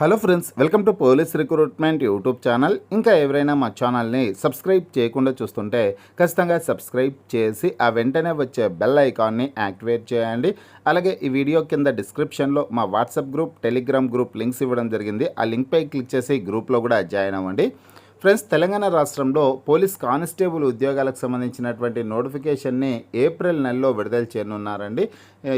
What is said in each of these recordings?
Hello friends welcome to police recruitment YouTube channel. ఇంకా ఎవరైనా మా ఛానల్ని సబ్స్క్రైబ్ చేయకుండా చూస్తుంటే ఖచ్చితంగా సబ్స్క్రైబ్ చేసి ఆ వెంటనే వచ్చే బెల్ ఐకాన్ని యాక్టివేట్ చేయండి. అలాగే ఈ వీడియో కింద డిస్క్రిప్షన్లో మా WhatsApp group Telegram group links ఇవ్వడం జరిగింది. ఆ లింక్పై క్లిక్ చేసి గ్రూప్లో కూడా జాయిన్ అవ్వండి. ఫ్రెండ్స్ తెలంగాణ రాష్ట్రంలో పోలీస్ కానిస్టేబుల్ ఉద్యోగాలకు సంబంధించినటువంటి నోటిఫికేషన్ని ఏప్రిల్ నెలలో విడుదల చేయనున్నారండి.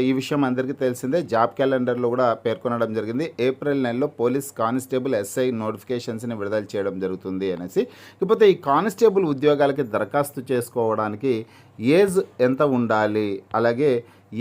ఈ విషయం అందరికీ తెలిసిందే. జాబ్ క్యాలెండర్లో కూడా పేర్కొనడం జరిగింది. ఏప్రిల్ నెలలో పోలీస్ కానిస్టేబుల్ ఎస్ఐ నోటిఫికేషన్స్ని విడుదల చేయడం జరుగుతుంది అనేసి. ఇకపోతే ఈ కానిస్టేబుల్ ఉద్యోగాలకి దరఖాస్తు చేసుకోవడానికి ఏజ్ ఎంత ఉండాలి? అలాగే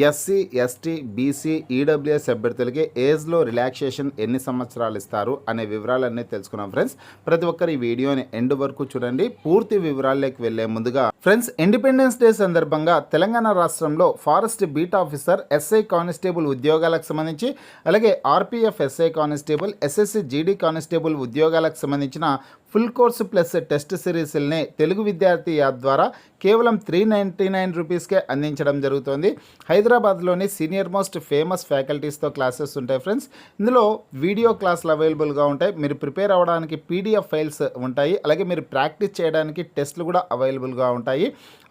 ఎస్సీ ఎస్టీ బీసీ ఈడబ్ల్యూఎస్ అభ్యర్థులకి ఏజ్లో రిలాక్సేషన్ ఎన్ని సంవత్సరాలు ఇస్తారు అనే వివరాలన్నీ తెలుసుకున్నాం ఫ్రెండ్స్. ప్రతి ఒక్కరు ఈ వీడియోని ఎండ్ వరకు చూడండి. పూర్తి వివరాల్లోకి వెళ్ళే ముందుగా ఫ్రెండ్స్ ఇండిపెండెన్స్ డే సందర్భంగా తెలంగాణ రాష్ట్రంలో forest beat officer SI constable ఉద్యోగాలకు సంబంధించి అలాగే RPF SI constable SSC GD constable ఉద్యోగాలకు సంబంధించిన ఫుల్ కోర్సు ప్లస్ టెస్ట్ సిరీస్ని తెలుగు విద్యార్థి యాప్ ద్వారా కేవలం త్రీ నైంటీ నైన్ రూపీస్కే అందించడం జరుగుతుంది. హైదరాబాద్లోని సీనియర్ మోస్ట్ ఫేమస్ ఫ్యాకల్టీస్తో క్లాసెస్ ఉంటాయి ఫ్రెండ్స్. ఇందులో వీడియో క్లాసులు అవైలబుల్గా ఉంటాయి. మీరు ప్రిపేర్ అవ్వడానికి పీడిఎఫ్ ఫైల్స్ ఉంటాయి. అలాగే మీరు ప్రాక్టీస్ చేయడానికి టెస్ట్లు కూడా అవైలబుల్గా ఉంటాయి.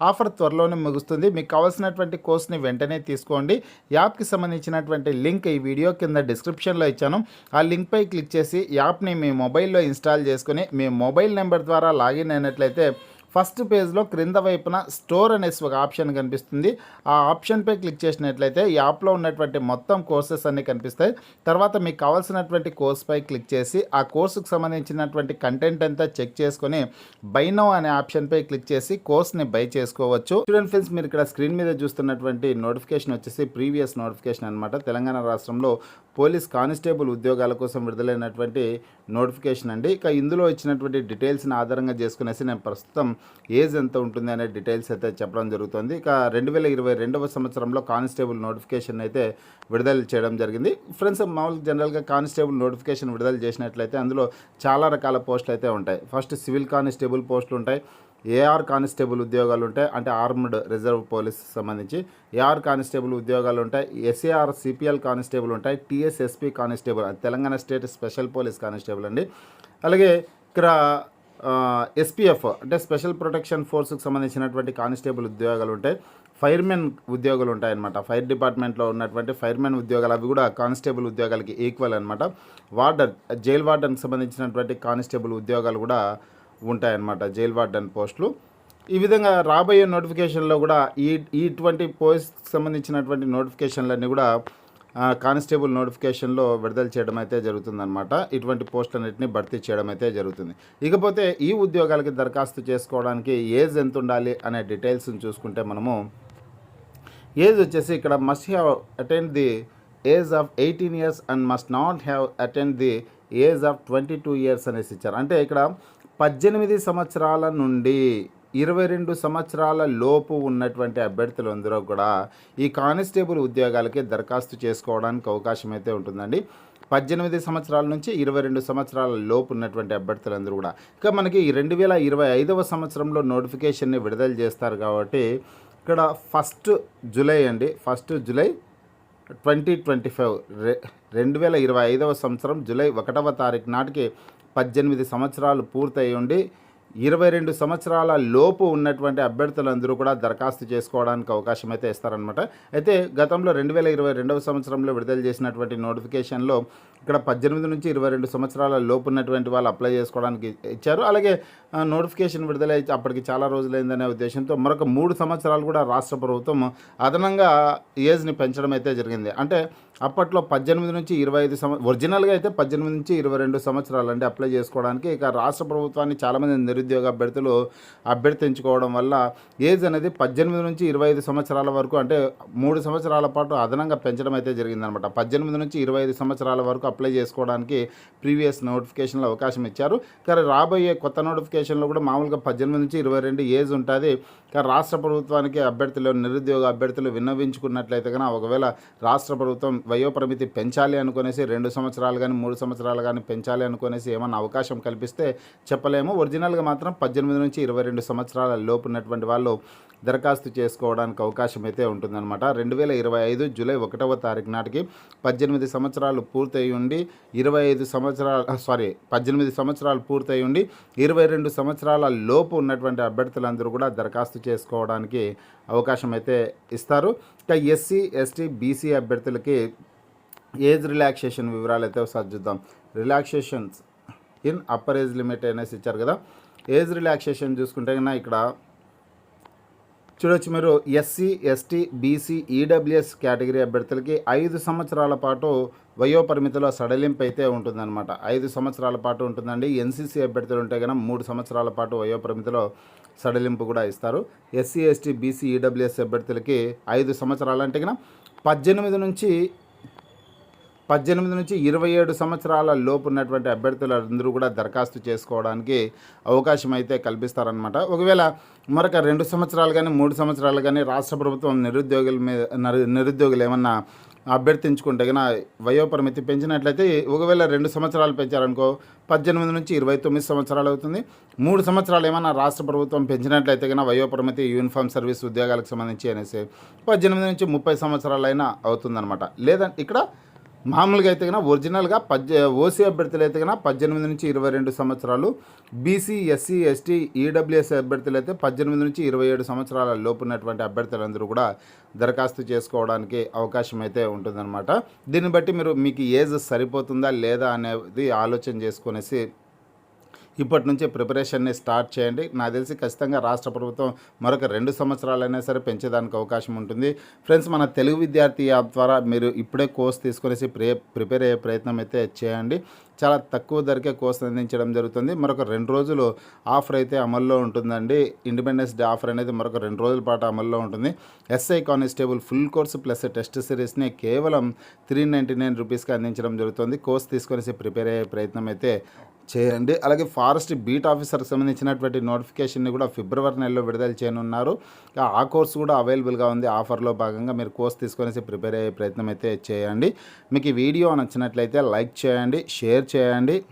ఆఫర్ త్వరలోనే ముగుస్తుంది. మీకు కావాల్సినటువంటి కోర్స్ని వెంటనే తీసుకోండి. యాప్కి సంబంధించినటువంటి లింక్ ఈ వీడియో కింద డిస్క్రిప్షన్లో ఇచ్చాను. ఆ లింక్పై క్లిక్ చేసి యాప్ని మీ మొబైల్లో ఇన్స్టాల్ చేసుకుని మీ మొబైల్ నెంబర్ ద్వారా లాగిన్ అయినట్లయితే ఫస్ట్ పేజ్లో క్రింద వైపున స్టోర్ అనేసి ఒక ఆప్షన్ కనిపిస్తుంది. ఆ ఆప్షన్పై క్లిక్ చేసినట్లయితే ఈ యాప్లో ఉన్నటువంటి మొత్తం కోర్సెస్ అన్నీ కనిపిస్తాయి. తర్వాత మీకు కావాల్సినటువంటి కోర్స్పై క్లిక్ చేసి ఆ కోర్సుకు సంబంధించినటువంటి కంటెంట్ అంతా చెక్ చేసుకొని బైనో అనే ఆప్షన్పై క్లిక్ చేసి కోర్స్ని బై చేసుకోవచ్చు. స్టూడెంట్ ఫ్రెండ్స్ మీరు ఇక్కడ స్క్రీన్ మీద చూస్తున్నటువంటి నోటిఫికేషన్ వచ్చేసి ప్రీవియస్ నోటిఫికేషన్ అనమాట తెలంగాణ రాష్ట్రంలో పోలీస్ కానిస్టేబుల్ ఉద్యోగాల కోసం విడుదలైనటువంటి నోటిఫికేషన్ అండి. ఇక ఇందులో ఇచ్చినటువంటి డీటెయిల్స్ని ఆధారంగా చేసుకునేసి నేను ప్రస్తుతం ఏజ్ ఎంత ఉంటుంది అనే డీటెయిల్స్ అయితే చెప్పడం జరుగుతుంది. ఇక రెండు వేల ఇరవై రెండవ సంవత్సరంలో కానిస్టేబుల్ నోటిఫికేషన్ అయితే విడుదల చేయడం జరిగింది. ఫ్రెండ్స్ మామూలుగా జనరల్గా కానిస్టేబుల్ నోటిఫికేషన్ విడుదల చేసినట్లయితే అందులో చాలా రకాల పోస్టులు అయితే ఉంటాయి. ఫస్ట్ సివిల్ కానిస్టేబుల్ పోస్టులు ఉంటాయి. ఏఆర్ కానిస్టేబుల్ ఉద్యోగాలు ఉంటాయి. అంటే ఆర్మ్డ్ రిజర్వ్ పోలీస్ సంబంధించి ఏఆర్ కానిస్టేబుల్ ఉద్యోగాలు ఉంటాయి. ఎస్ఏఆర్ సిపిఎల్ కానిస్టేబుల్ ఉంటాయి. TSSP constable Telangana state special police constable అండి. అలాగే ఇక్కడ ఎస్పీఎఫ్ అంటే స్పెషల్ ప్రొటెక్షన్ ఫోర్స్కి సంబంధించినటువంటి కానిస్టేబుల్ ఉద్యోగాలు ఉంటాయి. ఫైర్మెన్ ఉద్యోగాలు ఉంటాయన్నమాట. ఫైర్ డిపార్ట్మెంట్లో ఉన్నటువంటి ఫైర్మెన్ ఉద్యోగాలు అవి కూడా కానిస్టేబుల్ ఉద్యోగాలకి ఈక్వల్ అనమాట వార్డర్ జైల్ వార్డన్కి సంబంధించినటువంటి కానిస్టేబుల్ ఉద్యోగాలు కూడా ఉంటాయన్నమాట జైల్ వార్డన్ పోస్టులు ఈ విధంగా రాబోయే నోటిఫికేషన్లో కూడా ఈ ఇటువంటి పోస్ట్కి సంబంధించినటువంటి నోటిఫికేషన్లన్నీ కూడా కానిస్టేబుల్ నోటిఫికేషన్లో విడుదల చేయడం అయితే జరుగుతుందన్నమాట. ఇటువంటి పోస్టులన్నింటినీ భర్తీ చేయడం అయితే జరుగుతుంది. ఇకపోతే ఈ ఉద్యోగాలకి దరఖాస్తు చేసుకోవడానికి ఏజ్ ఎంత ఉండాలి అనే డీటెయిల్స్ని చూసుకుంటే మనము ఏజ్ వచ్చేసి ఇక్కడ must have attend the age of eighteen years and must not have attend the age of twenty two years అనేసి ఇచ్చారు. అంటే ఇక్కడ పద్దెనిమిది సంవత్సరాల నుండి ఇరవై రెండు సంవత్సరాల లోపు ఉన్నటువంటి అభ్యర్థులందరూ కూడా ఈ కానిస్టేబుల్ ఉద్యోగాలకి దరఖాస్తు చేసుకోవడానికి అవకాశం అయితే ఉంటుందండి. పద్దెనిమిది సంవత్సరాల నుంచి ఇరవై రెండు సంవత్సరాల లోపు ఉన్నటువంటి అభ్యర్థులందరూ కూడా. ఇక మనకి రెండు వేల ఇరవై ఐదవ సంవత్సరంలో నోటిఫికేషన్ని విడుదల చేస్తారు కాబట్టి ఇక్కడ ఫస్ట్ జూలై అండి. First July twenty twenty five రె రెండు వేల ఇరవై ఐదవ సంవత్సరం జూలై ఒకటవ తారీఖు నాటికి పద్దెనిమిది సంవత్సరాలు పూర్తయి ఉండి ఇరవై రెండు సంవత్సరాల లోపు ఉన్నటువంటి అభ్యర్థులందరూ కూడా దరఖాస్తు చేసుకోవడానికి అవకాశం అయితే ఇస్తారనమాట అయితే గతంలో రెండు వేల ఇరవై రెండవ సంవత్సరంలో విడుదల చేసినటువంటి నోటిఫికేషన్లో ఇక్కడ పద్దెనిమిది నుంచి ఇరవై రెండు సంవత్సరాల లోపు ఉన్నటువంటి వాళ్ళు అప్లై చేసుకోవడానికి ఇచ్చారు. అలాగే నోటిఫికేషన్ విడుదల అప్పటికి చాలా రోజులైందనే ఉద్దేశంతో మరొక మూడు సంవత్సరాలు కూడా రాష్ట్ర ప్రభుత్వం అదనంగా ఏజ్ని పెంచడం అయితే జరిగింది. అంటే అప్పట్లో పద్దెనిమిది నుంచి ఇరవై ఐదు సంవ ఒరిజినల్గా అయితే పద్దెనిమిది నుంచి ఇరవై రెండు సంవత్సరాలు అంటే అప్లై చేసుకోవడానికి ఇక రాష్ట్ర ప్రభుత్వాన్ని చాలామంది నిరుద్యోగ అభ్యర్థులు అభ్యర్థించుకోవడం వల్ల ఏజ్ అనేది పద్దెనిమిది నుంచి ఇరవై ఐదు సంవత్సరాల వరకు అంటే మూడు సంవత్సరాల పాటు అదనంగా పెంచడం అయితే జరిగిందనమాట. పద్దెనిమిది నుంచి ఇరవై ఐదు సంవత్సరాల వరకు అప్లై చేసుకోవడానికి ప్రీవియస్ నోటిఫికేషన్లో అవకాశం ఇచ్చారు. కానీ రాబోయే కొత్త నోటిఫికేషన్లో కూడా మామూలుగా పద్దెనిమిది నుంచి ఇరవై రెండు ఏజ్ ఉంటుంది. కానీ రాష్ట్ర ప్రభుత్వానికి అభ్యర్థులు నిరుద్యోగ అభ్యర్థులు విన్నవించుకున్నట్లయితే కనుక ఒకవేళ రాష్ట్ర ప్రభుత్వం వయోపరిమితి పెంచాలి అనుకునేసి రెండు సంవత్సరాలు కానీ మూడు సంవత్సరాలు కానీ పెంచాలి అనుకునేసి ఏమన్నా అవకాశం కల్పిస్తే చెప్పలేము. ఒరిజినల్గా మాత్రం పద్దెనిమిది నుంచి ఇరవై రెండు సంవత్సరాల లోపు ఉన్నటువంటి వాళ్ళు దరఖాస్తు చేసుకోవడానికి అవకాశం అయితే ఉంటుందన్నమాట. రెండు వేల ఇరవై ఐదు జూలై ఒకటవ తారీఖు నాటికి పద్దెనిమిది సంవత్సరాలు పూర్తయి ఉండి ఇరవై ఐదు సంవత్సరాల సారీ పద్దెనిమిది సంవత్సరాలు పూర్తయి ఉండి ఇరవై రెండు సంవత్సరాల లోపు ఉన్నటువంటి అభ్యర్థులందరూ కూడా దరఖాస్తు చేసుకోవడానికి అవకాశం అయితే ఇస్తారు. ఇక ఎస్సీ ఎస్టీ బీసీ అభ్యర్థులకి ఏజ్ రిలాక్సేషన్ వివరాలు అయితే ఒకసారి చూద్దాం. Relaxations in upper age limit అనేసి ఇచ్చారు కదా. ఏజ్ రిలాక్సేషన్ చూసుకుంటే కన్నా ఇక్కడ చూడొచ్చు మీరు SC ST BC EWS category అభ్యర్థులకి ఐదు సంవత్సరాల పాటు వయోపరిమితిలో సడలింపు అయితే ఉంటుందన్నమాట. ఐదు సంవత్సరాల పాటు ఉంటుందండి. ఎన్సీసీ అభ్యర్థులు ఉంటే కనుక మూడు సంవత్సరాల పాటు వయోపరిమితిలో సడలింపు కూడా ఇస్తారు. ఎస్సీ ఎస్టీ బీసీ ఈడబ్ల్యూఎస్ అభ్యర్థులకి ఐదు సంవత్సరాలు అంటే కనుక పద్దెనిమిది నుంచి పద్దెనిమిది నుంచి ఇరవై ఏడు సంవత్సరాల లోపు ఉన్నటువంటి అభ్యర్థులందరూ కూడా దరఖాస్తు చేసుకోవడానికి అవకాశం అయితే కల్పిస్తారనమాట ఒకవేళ మరొక రెండు సంవత్సరాలు కానీ మూడు సంవత్సరాలు కానీ రాష్ట్ర ప్రభుత్వం నిరుద్యోగుల మీద నిరుద్యోగులు ఏమన్నా అభ్యర్థించుకుంటే కన్నా వయోపరిమితి పెంచినట్లయితే ఒకవేళ రెండు సంవత్సరాలు పెంచారనుకో పద్దెనిమిది నుంచి ఇరవై తొమ్మిది సంవత్సరాలు అవుతుంది. మూడు సంవత్సరాలు ఏమన్నా రాష్ట్ర ప్రభుత్వం పెంచినట్లయితే కన్నా వయోపరిమితి యూనిఫామ్ సర్వీస్ ఉద్యోగాలకు సంబంధించి అనేసి పద్దెనిమిది నుంచి ముప్పై సంవత్సరాలైనా అవుతుందన్నమాట. లేదా ఇక్కడ మామూలుగా అయితే కన్నా ఒరిజినల్గా పద్దె ఓసీ అభ్యర్థులు అయితే కన్నా పద్దెనిమిది నుంచి ఇరవై రెండు సంవత్సరాలు బీసీ ఎస్సీ ఎస్టీ ఈడబ్ల్యూఎస్ అభ్యర్థులు అయితే పద్దెనిమిది నుంచి ఇరవై ఏడు సంవత్సరాల లోపు ఉన్నటువంటి అభ్యర్థులందరూ కూడా దరఖాస్తు చేసుకోవడానికి అవకాశం అయితే ఉంటుందన్నమాట. దీన్ని బట్టి మీరు మీకు ఏజ్ సరిపోతుందా లేదా అనేది ఆలోచన చేసుకునేసి ఇప్పటి నుంచే ప్రిపరేషన్ని స్టార్ట్ చేయండి. నాకు తెలిసి ఖచ్చితంగా రాష్ట్ర ప్రభుత్వం మరొక రెండు సంవత్సరాలైనా సరే పెంచేదానికి అవకాశం ఉంటుంది. ఫ్రెండ్స్ మన తెలుగు విద్యార్థి యాప్ ద్వారా మీరు ఇప్పుడే కోర్స్ తీసుకునేసి ప్రే ప్రిపేర్ అయ్యే ప్రయత్నం అయితే చేయండి. చాలా తక్కువ ధరకే కోర్స్ అందించడం జరుగుతుంది. మరొక రెండు రోజులు ఆఫర్ అయితే అమల్లో ఉంటుందండి. ఇండిపెండెన్స్ డే ఆఫర్ అనేది మరొక రెండు రోజుల పాటు అమల్లో ఉంటుంది. SI constable full course plus test సిరీస్ని కేవలం త్రీ నైంటీ నైన్ రూపీస్కి అందించడం జరుగుతుంది. కోర్స్ తీసుకొనేసి ప్రిపేర్ అయ్యే ప్రయత్నం అయితే చేయండి. అలాగే ఫారెస్ట్ బీట్ ఆఫీసర్కి సంబంధించినటువంటి నోటిఫికేషన్ని కూడా ఫిబ్రవరి నెలలో విడుదల చేయనున్నారు. ఆ- కోర్సు కోర్స్ కూడా అవైలబుల్గా ఉంది. ఆఫర్లో భాగంగా మీరు కోర్స్ తీసుకొనేసి ప్రిపేర్ అయ్యే ప్రయత్నం అయితే చేయండి. మీకు ఈ వీడియో నచ్చినట్లయితే లైక్ చేయండి షేర్ చేయండి.